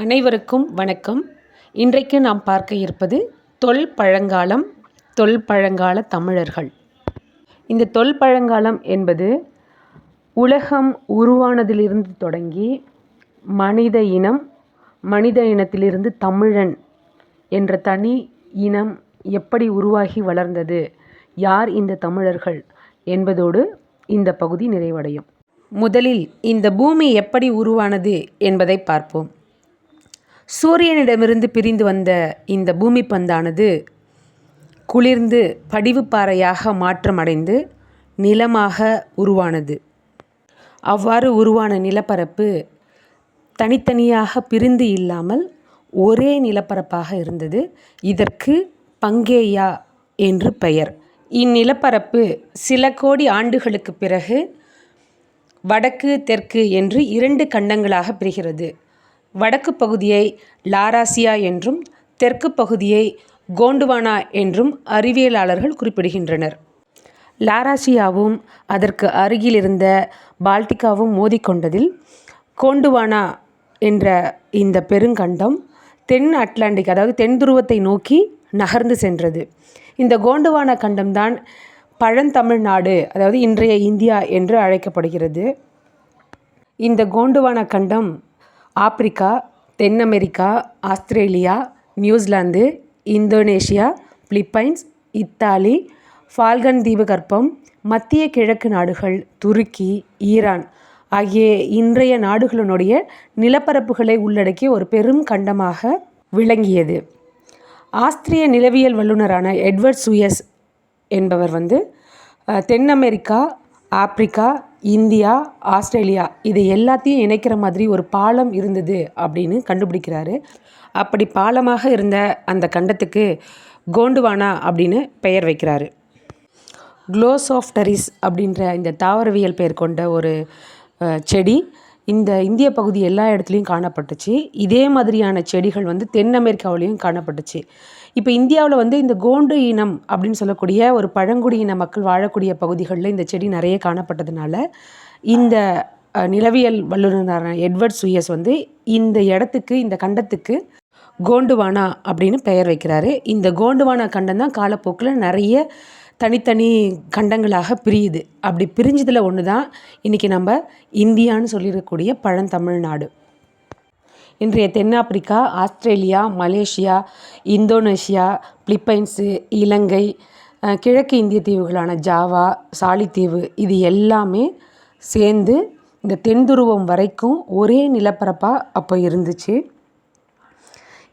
அனைவருக்கும் வணக்கம். இன்றைக்கு நாம் பார்க்க இருப்பது தொல் பழங்காலம் தொல் பழங்கால தமிழர்கள். இந்த தொல் பழங்காலம் என்பது உலகம் உருவானதிலிருந்து தொடங்கி மனித இனம் மனித இனத்திலிருந்து தமிழன் என்ற தனி இனம் எப்படி உருவாகி வளர்ந்தது யார் இந்த தமிழர்கள் என்பதோடு இந்த பகுதி நிறைவடையும். முதலில் இந்த பூமி எப்படி உருவானது என்பதை பார்ப்போம். சூரியனிடமிருந்து பிரிந்து வந்த இந்த பூமி பந்தானது குளிர்ந்து படிவுப்பாறையாக மாற்றமடைந்து நிலமாக உருவானது. அவ்வாறு உருவான நிலப்பரப்பு தனித்தனியாக பிரிந்து இல்லாமல் ஒரே நிலப்பரப்பாக இருந்தது. இதற்கு பங்கேயா என்று பெயர். இந்நிலப்பரப்பு சில கோடி ஆண்டுகளுக்கு பிறகு வடக்கு தெற்கு என்று இரண்டு கண்டங்களாக பிரிகிறது. வடக்கு பகுதியை லாராசியா என்றும் தெற்கு பகுதியை கோண்டுவானா என்றும் அறிவியலாளர்கள் குறிப்பிடுகின்றனர். லாராசியாவும் அதற்கு அருகில் இருந்த பால்டிகாவும் மோதிக்கொண்டதில் கோண்டுவானா என்ற இந்த பெருங்கண்டம் தென் அட்லாண்டிக் அதாவது தென் துருவத்தை நோக்கி நகர்ந்து சென்றது. இந்த கோண்டுவானா கண்டம்தான் பழந்தமிழ்நாடு அதாவது இன்றைய இந்தியா என்று அழைக்கப்படுகிறது. இந்த கோண்டுவானா கண்டம் ஆப்பிரிக்கா தென் America Australia New Zealand Indonesia Philippines Italy Balkan தீபகற்பம் மத்திய கிழக்கு நாடுகள் துருக்கி ஈரான் ஆகிய இன்றைய நாடுகளினுடைய நிலப்பரப்புகளை உள்ளடக்கிய ஒரு பெரும் கண்டமாக விளங்கியது. ஆஸ்திரிய நிலவியல் வல்லுநரான எட்வர்ட் சுயஸ் என்பவர் வந்து தென் அமெரிக்கா ஆப்பிரிக்கா இந்தியா ஆஸ்திரேலியா இது எல்லாத்தையும் இணைக்கிற மாதிரி ஒரு பாலம் இருந்தது அப்படின்னு கண்டுபிடிக்கிறாரு. அப்படி பாலமாக இருந்த அந்த கண்டத்துக்கு கோண்டுவானா அப்படின்னு பெயர் வைக்கிறாரு. குளோசோஃப்டரிஸ் அப்படின்ற இந்த தாவரவியல் பெயர் கொண்ட ஒரு செடி இந்த இந்திய பகுதி எல்லா இடத்துலையும் காணப்பட்டுச்சு. இதே மாதிரியான செடிகள் வந்து தென் அமெரிக்காவிலையும் காணப்பட்டுச்சு. இப்போ இந்தியாவில் வந்து இந்த கோண்டு இனம் அப்படின்னு சொல்லக்கூடிய ஒரு பழங்குடியின மக்கள் வாழக்கூடிய பகுதிகளில் இந்த செடி நிறைய காணப்பட்டதுனால இந்த நிலவியல் வல்லுநரான எட்வர்ட் சுயஸ் வந்து இந்த இடத்துக்கு இந்த கண்டத்துக்கு கோண்டுவானா அப்படின்னு பெயர் வைக்கிறாரு. இந்த கோண்டுவானா கண்டம் தான் காலப்போக்கில் நிறைய தனித்தனி கண்டங்களாக பிரியுது. அப்படி பிரிஞ்சதில் ஒன்று தான் இன்றைக்கி நம்ம இந்தியான்னு சொல்லியிருக்கக்கூடிய பழந்தமிழ்நாடு. இன்றைய தென்னாப்பிரிக்கா Australia Malaysia Indonesia Philippines Ilangai கிழக்கு இந்திய தீவுகளான ஜாவா சாலித்தீவு இது எல்லாமே சேர்ந்து இந்த தென்துருவம் வரைக்கும் ஒரே நிலப்பரப்பாக அப்போ இருந்துச்சு.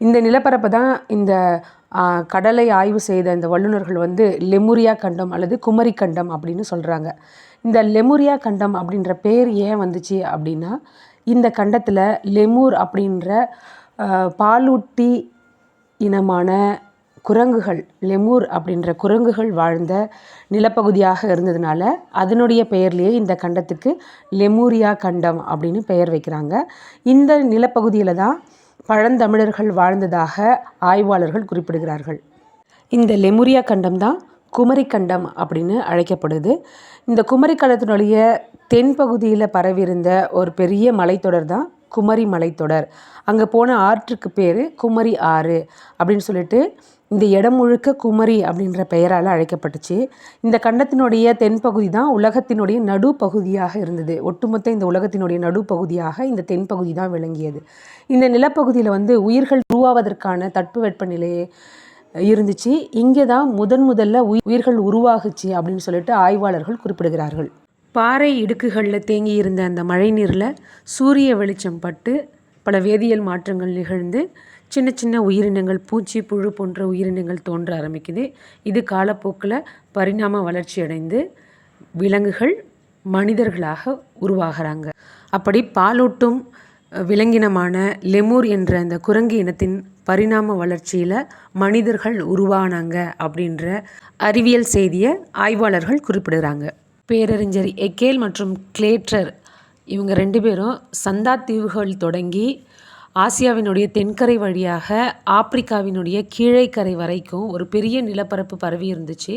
இந்த நிலப்பரப்பை தான் இந்த கடலை ஆய்வு செய்த இந்த வல்லுநர்கள் வந்து லெமுரியா கண்டம் அல்லது குமரி கண்டம் அப்படின்னு சொல்கிறாங்க இந்த லெமுரியா கண்டம் அப்படின்ற பேர் ஏன் வந்துச்சு அப்படின்னா இந்த கண்டத்தில் லெமூர் அப்படின்ற பாலூட்டி இனமான குரங்குகள் லெமூர் அப்படின்ற குரங்குகள் வாழ்ந்த நிலப்பகுதியாக இருந்ததுனால அதனுடைய பெயர்லேயே இந்த கண்டத்துக்கு லெமூரியா கண்டம் அப்படின்னு பெயர் வைக்கிறாங்க. இந்த நிலப்பகுதியில் தான் பழந்தமிழர்கள் வாழ்ந்ததாக ஆய்வாளர்கள் குறிப்பிடுகிறார்கள். இந்த லெமுரியா கண்டம் தான் குமரி கண்டம் அப்படின்னு அழைக்கப்படுது. இந்த குமரி கண்டத்தினுடைய தென்பகுதியில் பரவியிருந்த ஒரு பெரிய மலைத்தொடர் தான் குமரி மலைத்தொடர். அங்கே போன ஆற்றுக்கு பேர் குமரி ஆறு அப்படின்னு சொல்லிட்டு இந்த இடம் முழுக்க குமரி அப்படின்ற பெயரால் அழைக்கப்பட்டுச்சு. இந்த கண்டத்தினுடைய தென்பகுதி தான் உலகத்தினுடைய நடுப்பகுதியாக இருந்தது. ஒட்டுமொத்த இந்த உலகத்தினுடைய நடுப்பகுதியாக இந்த தென்பகுதி தான் விளங்கியது. இந்த நிலப்பகுதியில் வந்து உயிர்கள் உருவாவதற்கான தட்பவெப்பநிலையே இருந்துச்சு. இங்கே தான் முதன் முதல்ல உயிர்கள் உருவாகுச்சு அப்படின்னு சொல்லிட்டு ஆய்வாளர்கள் குறிப்பிடுகிறார்கள். பாறை இடுக்குகளில் தேங்கி இருந்த அந்த மழைநீரில் சூரிய வெளிச்சம் பட்டு பல வேதியியல் மாற்றங்கள் நிகழ்ந்து சின்ன சின்ன உயிரினங்கள் பூச்சி புழு போன்ற உயிரினங்கள் தோன்ற ஆரம்பிக்குது. இது காலப்போக்கில் பரிணாம வளர்ச்சி அடைந்து விலங்குகள் மனிதர்களாக உருவாகிறாங்க. அப்படி பாலூட்டும் விலங்கினமான லெமூர் என்ற அந்த குரங்கு இனத்தின் பரிணாம வளர்ச்சியில் மனிதர்கள் உருவானாங்க அப்படின்ற அறிவியல் செய்தியை ஆய்வாளர்கள் குறிப்பிடுகிறாங்க பேரறிஞர் எக்கேல் மற்றும் கிளேட்டர் இவங்க ரெண்டு பேரும் சந்தா தீவுகள் தொடங்கி ஆசியாவினுடைய தென்கரை வழியாக ஆப்பிரிக்காவினுடைய கீழைக்கரை வரைக்கும் ஒரு பெரிய நிலப்பரப்பு பரவி இருந்துச்சு.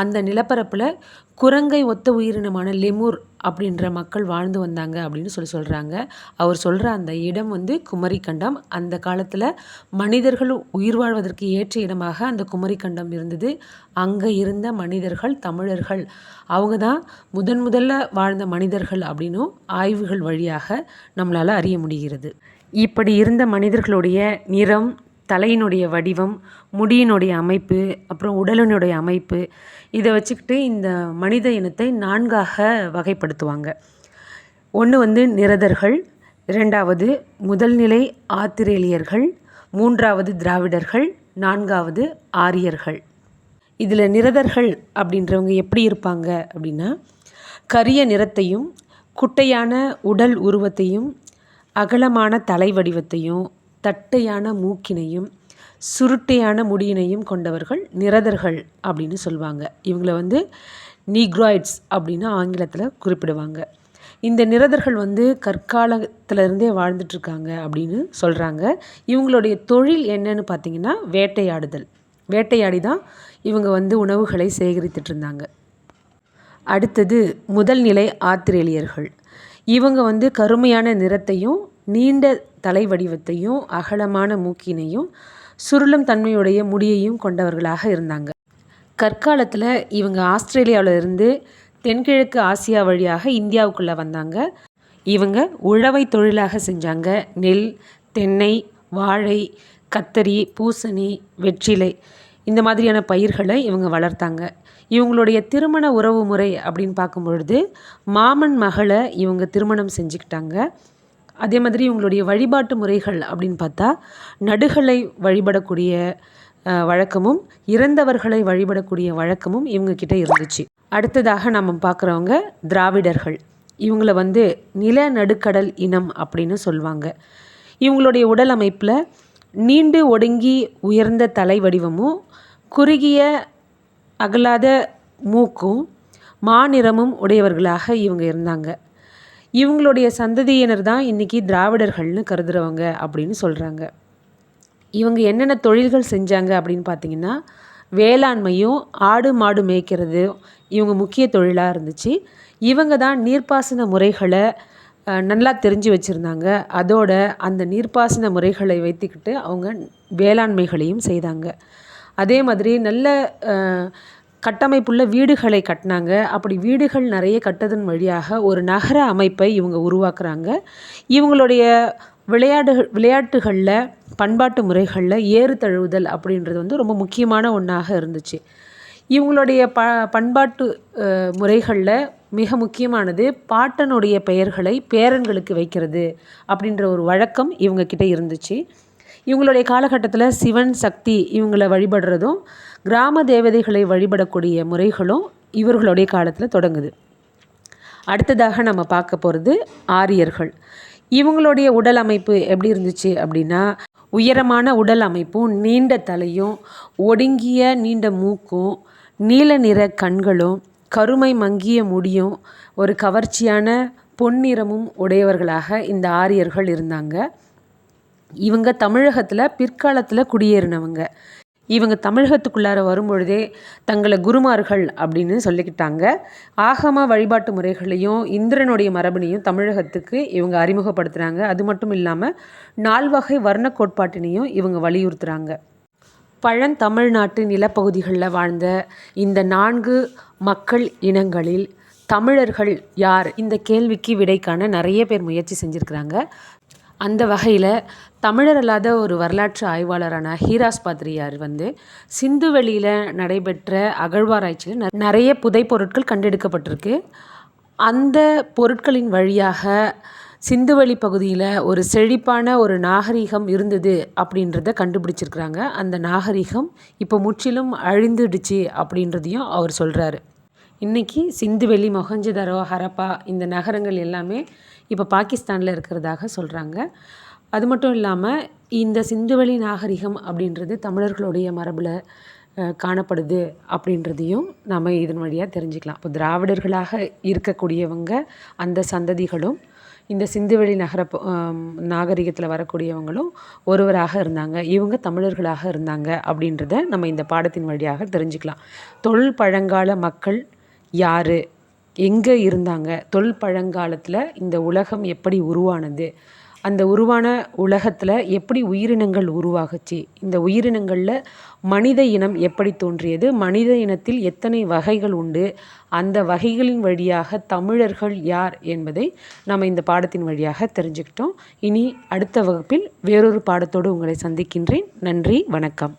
அந்த நிலப்பரப்பில் குரங்கை ஒத்த உயிரினமான லெமூர் அப்படின்ற மக்கள் வாழ்ந்து வந்தாங்க அப்படின்னு சொல்லி சொல்கிறாங்க அவர் சொல்கிற அந்த இடம் வந்து குமரிக்கண்டம். அந்த காலத்தில் மனிதர்கள் உயிர் வாழ்வதற்கு ஏற்ற இடமாக அந்த குமரிக்கண்டம் இருந்தது. அங்கே இருந்த மனிதர்கள் தமிழர்கள். அவங்க தான் முதன் முதல்ல வாழ்ந்த மனிதர்கள் அப்படின்னும் ஆய்வுகள் வழியாக நம்மளால் அறிய முடிகிறது. இப்படி இருந்த மனிதர்களுடைய நிறம் தலையினுடைய வடிவம் முடியினுடைய அமைப்பு அப்புறம் உடலினுடைய அமைப்பு இதை வச்சுக்கிட்டு இந்த மனித இனத்தை நான்காக வகைப்படுத்துவாங்க. ஒன்று வந்து நிரதர்கள் இரண்டாவது முதல்நிலை ஆத்திரேலியர்கள் மூன்றாவது திராவிடர்கள் நான்காவது ஆரியர்கள். இதில் நிரதர்கள் அப்படின்றவங்க எப்படி இருப்பாங்க அப்படின்னா கரிய நிறத்தையும் குட்டையான உடல் உருவத்தையும் அகலமான தலை வடிவத்தையும் தட்டையான மூக்கினையும் சுருட்டையான முடியினையும் கொண்டவர்கள் நிரதர்கள் அப்படின்னு சொல்லுவாங்க இவங்களை வந்து நீக்ராய்ட்ஸ் அப்படின்னு ஆங்கிலத்தில் குறிப்பிடுவாங்க. இந்த நிரதர்கள் வந்து கற்காலத்திலருந்தே வாழ்ந்துட்டுருக்காங்க அப்படின்னு சொல்கிறாங்க இவங்களுடைய தொழில் என்னன்னு பார்த்தீங்கன்னா வேட்டையாடுதல். வேட்டையாடி தான் இவங்க வந்து உணவுகளை சேகரித்துட்டு இருந்தாங்க. அடுத்தது முதல் நிலை ஆத்திரேலியர்கள். இவங்க வந்து கருமையான நிறத்தையும் நீண்ட தலை வடிவத்தையும் அகலமான மூக்கினையும் சுருளும் தன்மையுடைய முடியையும் கொண்டவர்களாக இருந்தாங்க. கற்காலத்தில் இவங்க ஆஸ்திரேலியாவில் இருந்து தென்கிழக்கு ஆசியா வழியாக இந்தியாவுக்குள்ளே வந்தாங்க. இவங்க உழவை தொழிலாக செஞ்சாங்க. நெல் தென்னை வாழை கத்தரி பூசணி வெற்றிலை இந்த மாதிரியான பயிர்களை இவங்க வளர்த்தாங்க. இவங்களுடைய திருமண உறவு முறை அப்படின்னு பார்க்கும் பொழுது மாமன் மகளை இவங்க திருமணம் செஞ்சுக்கிட்டாங்க. அதே மாதிரி இவங்களுடைய வழிபாட்டு முறைகள் அப்படின்னு பார்த்தா நடுகளை வழிபடக்கூடிய வழக்கமும் இறந்தவர்களை வழிபடக்கூடிய வழக்கமும் இவங்கக்கிட்ட இருந்துச்சு. அடுத்ததாக நம்ம பார்க்குறவங்க திராவிடர்கள். இவங்களை வந்து நில நடுக்கடல் இனம் அப்படின்னு சொல்லுவாங்க. இவங்களுடைய உடல் அமைப்பில் நீண்டு ஒடுங்கி உயர்ந்த தலை வடிவமும் குறுகிய அகலாத மூக்கும் மாநிறமும் உடையவர்களாக இவங்க இருந்தாங்க. இவங்களுடைய சந்ததியினர் தான் இன்றைக்கி திராவிடர்கள்னு கருதுகிறவங்க அப்படின்னு சொல்கிறாங்க இவங்க என்னென்ன தொழில்கள் செஞ்சாங்க அப்படின்னு பார்த்தீங்கன்னா வேளாண்மையும் ஆடு மாடு மேய்க்கிறது இவங்க முக்கிய தொழிலாக இருந்துச்சு. இவங்க தான் நீர்ப்பாசன முறைகளை நல்லா தெரிஞ்சு வச்சுருந்தாங்க. அதோட அந்த நீர்ப்பாசன முறைகளை வைத்துக்கிட்டு அவங்க வேளாண்மைகளையும் செய்தாங்க. அதே மாதிரி நல்ல கட்டமைப்புள்ள வீடுகளை கட்டினாங்க. அப்படி வீடுகள் நிறைய கட்டதன் வழியாக ஒரு நகர அமைப்பை இவங்க உருவாக்குறாங்க. இவங்களுடைய விளையாடுகள் விளையாட்டுகளில் பண்பாட்டு முறைகளில் ஏறு தழுவுதல் அப்படின்றது வந்து ரொம்ப முக்கியமான ஒன்றாக இருந்துச்சு. இவங்களுடைய ப பண்பாட்டு முறைகளில் மிக முக்கியமானது பாட்டனுடைய பெயர்களை பேரன்களுக்கு வைக்கிறது அப்படின்ற ஒரு வழக்கம் இவங்கக்கிட்ட இருந்துச்சு. இவங்களுடைய காலகட்டத்தில் சிவன் சக்தி இவங்களை வழிபடுறதும் கிராம தேவதைகளை வழிபடக்கூடிய முறைகளும் இவர்களுடைய காலத்தில் தொடங்குது. அடுத்ததாக நம்ம பார்க்க போகிறது ஆரியர்கள். இவங்களுடைய உடல் அமைப்பு எப்படி இருந்துச்சு அப்படின்னா உயரமான உடல் அமைப்பும் நீண்ட தலையும் ஒடுங்கிய நீண்ட மூக்கும் நீல நிற கண்களும் கருமை மங்கிய முடியும் ஒரு கவர்ச்சியான பொன்னிறமும் உடையவர்களாக இந்த ஆரியர்கள் இருந்தாங்க. இவங்க தமிழகத்தில் பிற்காலத்தில் குடியேறினவங்க. இவங்க தமிழகத்துக்குள்ளார வரும்பொழுதே தங்களை குருமார்கள் அப்படின்னு சொல்லிக்கிட்டாங்க. ஆகம வழிபாட்டு முறைகளையும் இந்திரனுடைய மரபணையும் தமிழகத்துக்கு இவங்க அறிமுகப்படுத்துகிறாங்க அது மட்டும் இல்லாமல் நால்வகை வர்ண கோட்பாட்டினையும் இவங்க வலியுறுத்துகிறாங்க பழந்தமிழ்நாட்டு நிலப்பகுதிகளில் வாழ்ந்த இந்த நான்கு மக்கள் இனங்களில் தமிழர்கள் யார்? இந்த கேள்விக்கு விடை காண நிறைய பேர் முயற்சி செஞ்சுருக்கிறாங்க. அந்த வகையில் தமிழர் அல்லாத ஒரு வரலாற்று ஆய்வாளரான ஹீராஸ் பாத்ரியார் வந்து சிந்துவெளியில் நடைபெற்ற அகழ்வாராய்ச்சியில் நிறைய புதைப்பொருட்கள் கண்டெடுக்கப்பட்டிருக்கு. அந்த பொருட்களின் வழியாக சிந்துவெளி பகுதியில் ஒரு செழிப்பான ஒரு நாகரிகம் இருந்தது அப்படின்றத கண்டுபிடிச்சிருக்கிறாங்க. அந்த நாகரிகம் இப்போ முற்றிலும் அழிந்துடுச்சு அப்படின்றதையும் அவர் சொல்கிறாரு இன்றைக்கி சிந்துவெளி மொஹஞ்சதரோ ஹரப்பா இந்த நகரங்கள் எல்லாமே இப்போ பாகிஸ்தானில் இருக்கிறதாக சொல்கிறாங்க. அது மட்டும் இல்லாமல் இந்த சிந்துவெளி நாகரிகம் அப்படின்றது தமிழர்களுடைய மரபில் காணப்படுது அப்படின்றதையும் நாம் இதன் வழியாக தெரிஞ்சுக்கலாம். இப்போ திராவிடர்களாக இருக்கக்கூடியவங்க அந்த சந்ததிகளும் இந்த சிந்துவெளி நகர நாகரிகத்தில் வரக்கூடியவங்களும் ஒருவராக இருந்தாங்க. இவங்க தமிழர்களாக இருந்தாங்க அப்படின்றத நம்ம இந்த பாடத்தின் வழியாக தெரிஞ்சுக்கலாம். தொல் பழங்கால மக்கள் யார்? எங்கே இருந்தாங்க? தொல் பழங்காலத்தில் இந்த உலகம் எப்படி உருவானது? அந்த உருவான உலகத்தில் எப்படி உயிரினங்கள் உருவாகுச்சு? இந்த உயிரினங்களில் மனித இனம் எப்படி தோன்றியது? மனித இனத்தில் எத்தனை வகைகள் உண்டு? அந்த வகைகளின் வழியாக தமிழர்கள் யார் என்பதை நாம் இந்த பாடத்தின் வழியாக தெரிஞ்சுக்கிட்டோம். இனி அடுத்த வகுப்பில் வேறொரு பாடத்தோடு உங்களை சந்திக்கின்றேன். நன்றி வணக்கம்.